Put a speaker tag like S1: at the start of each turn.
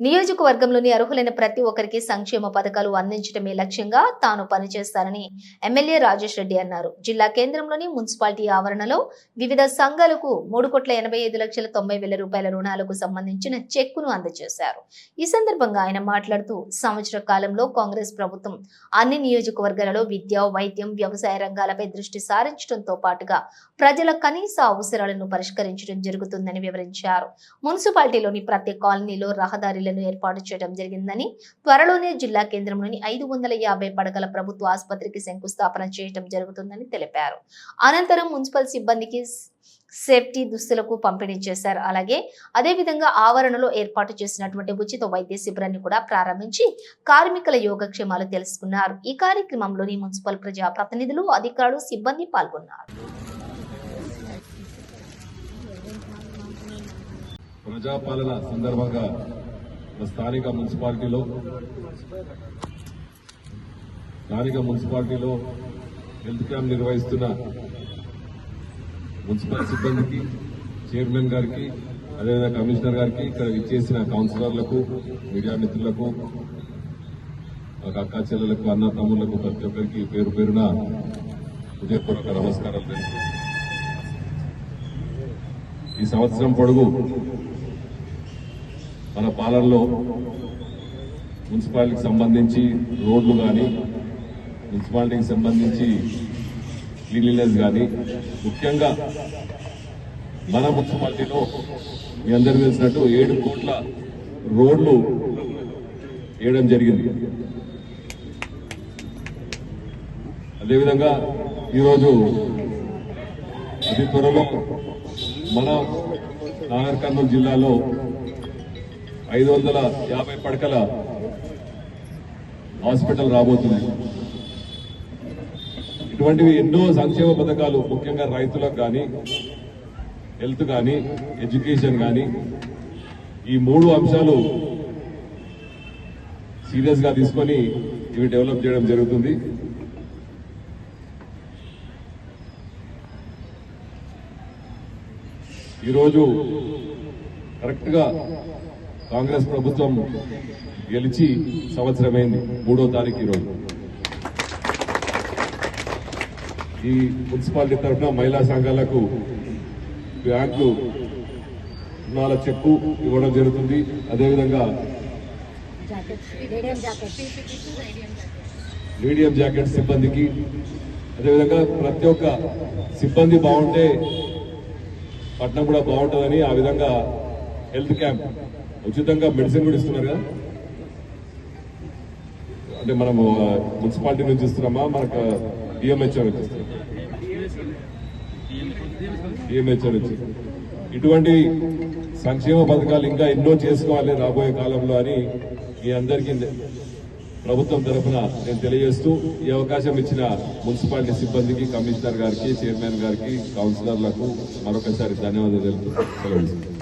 S1: నియోజకవర్గంలోని అర్హులైన ప్రతి ఒక్కరికి సంక్షేమ పథకాలు అందించడమే లక్ష్యంగా తాను పనిచేస్తానని ఎమ్మెల్యే రాజేష్ రెడ్డి అన్నారు. జిల్లా కేంద్రంలోని మున్సిపాలిటీ ఆవరణలో వివిధ సంఘాలకు మూడు కోట్ల ఎనభై ఐదు లక్షల తొంభై వేల రూపాయల రుణాలకు సంబంధించిన చెక్కును అందజేశారు. ఈ సందర్భంగా ఆయన మాట్లాడుతూ సంవత్సర కాలంలో కాంగ్రెస్ ప్రభుత్వం అన్ని నియోజకవర్గాలలో విద్య వైద్యం వ్యవసాయ రంగాలపై దృష్టి సారించడంతో పాటుగా ప్రజల కనీస అవసరాలను పరిష్కరించడం జరుగుతుందని వివరించారు. మున్సిపాలిటీలోని ప్రతి కాలనీలో రహదారి ఇళ్ళను ఏర్పాటు చేయడం జరిగిందని త్వరలోనే జిల్లా కేంద్రంలోని ఐదు వందల యాభై పడకల ప్రభుత్వ ఆసుపత్రికి శంకుస్థాపన చేయడం జరుగుతుందని తెలిపారు. అనంతరం మున్సిపల్ సిబ్బందికి సేఫ్టీ దుస్తులకు పంపిణీ చేశారు. అలాగే అదేవిధంగా ఆవరణలో ఏర్పాటు చేసినటువంటి ఉచిత వైద్య శిబిరాన్ని కూడా ప్రారంభించి కార్మికుల యోగక్షేమాలు తెలుసుకున్నారు. ఈ కార్యక్రమంలోని మున్సిపల్ ప్రజా ప్రతినిధులు అధికారులు సిబ్బంది పాల్గొన్నారు.
S2: ప్రజాపాలన సందర్భంగా స్థానిక మున్సిపాలిటీలో స్థానిక మున్సిపాలిటీలో హెల్త్ క్యాంప్ నిర్వహిస్తున్న మున్సిపల్ సిబ్బందికి చైర్మన్ గారికి అదేవిధంగా కమిషనర్ గారికి ఇక్కడ ఇచ్చేసిన కౌన్సిలర్లకు మీడియా మిత్రులకు ఒక అక్క చెల్లెలకు అన్న తమ్ముళ్ళకు ప్రతి ఒక్కరికి పేరు పేరున హృదయపూర్వక నమస్కారాలు ఈ సంవత్సరం పొడుగు మన పాలనలో మున్సిపాలిటీకి సంబంధించి రోడ్లు కానీ మున్సిపాలిటీకి సంబంధించి క్లీన్లీనెస్ కానీ ముఖ్యంగా మన మున్సిపాలిటీలో మీ అందరికీ తెలిసినట్టు ఏడు కోట్ల రోడ్లు వేయడం జరిగింది. అదేవిధంగా ఈరోజు అతి త్వరలో మన నాగర్ కర్నూలు జిల్లాలో ఐదు వందల యాభై పడకల హాస్పిటల్ రాబోతుంది. ఇటువంటివి ఎన్నో సంక్షేమ పథకాలు ముఖ్యంగా రైతులకు కానీ హెల్త్ కానీ ఎడ్యుకేషన్ కానీ ఈ మూడు అంశాలు సీరియస్గా తీసుకొని ఇవి డెవలప్ చేయడం జరుగుతుంది. ఈరోజు కరెక్ట్గా కాంగ్రెస్ ప్రభుత్వం గెలిచి సంవత్సరమైంది మూడో తారీఖు ఈరోజు ఈ మున్సిపాలిటీ తరఫున మహిళా సంఘాలకు బ్యాంకు రుణాల చెక్కు ఇవ్వడం జరుగుతుంది. అదేవిధంగా మీడియం జాకెట్ సిబ్బందికి అదేవిధంగా ప్రతి ఒక్క సిబ్బంది బాగుంటే పట్టణం కూడా బాగుంటుందని ఆ విధంగా హెల్త్ క్యాంప్. ఉచితంగా మెడిసిన్ కూడా ఇస్తున్నారు కదా? అంటే మనము మున్సిపాలిటీ నుంచి ఇస్తున్నామా? మనకు డిఎంహెచ్ఓ నుంచి ఇస్తున్నామా? డిఎంహెచ్ఓ నుంచి. ఇటువంటి సంక్షేమ పథకాలు ఇంకా ఎన్నో చేసుకోవాలి రాబోయే కాలంలో అని మీ అందరికీ ప్రభుత్వం తరఫున నేను తెలియజేస్తూ ఈ అవకాశం ఇచ్చిన మున్సిపాలిటీ సిబ్బందికి కమిషనర్ గారికి చైర్మన్ గారికి కౌన్సిలర్లకు మరొకసారి ధన్యవాదాలు తెలుపుతూ సెలవు.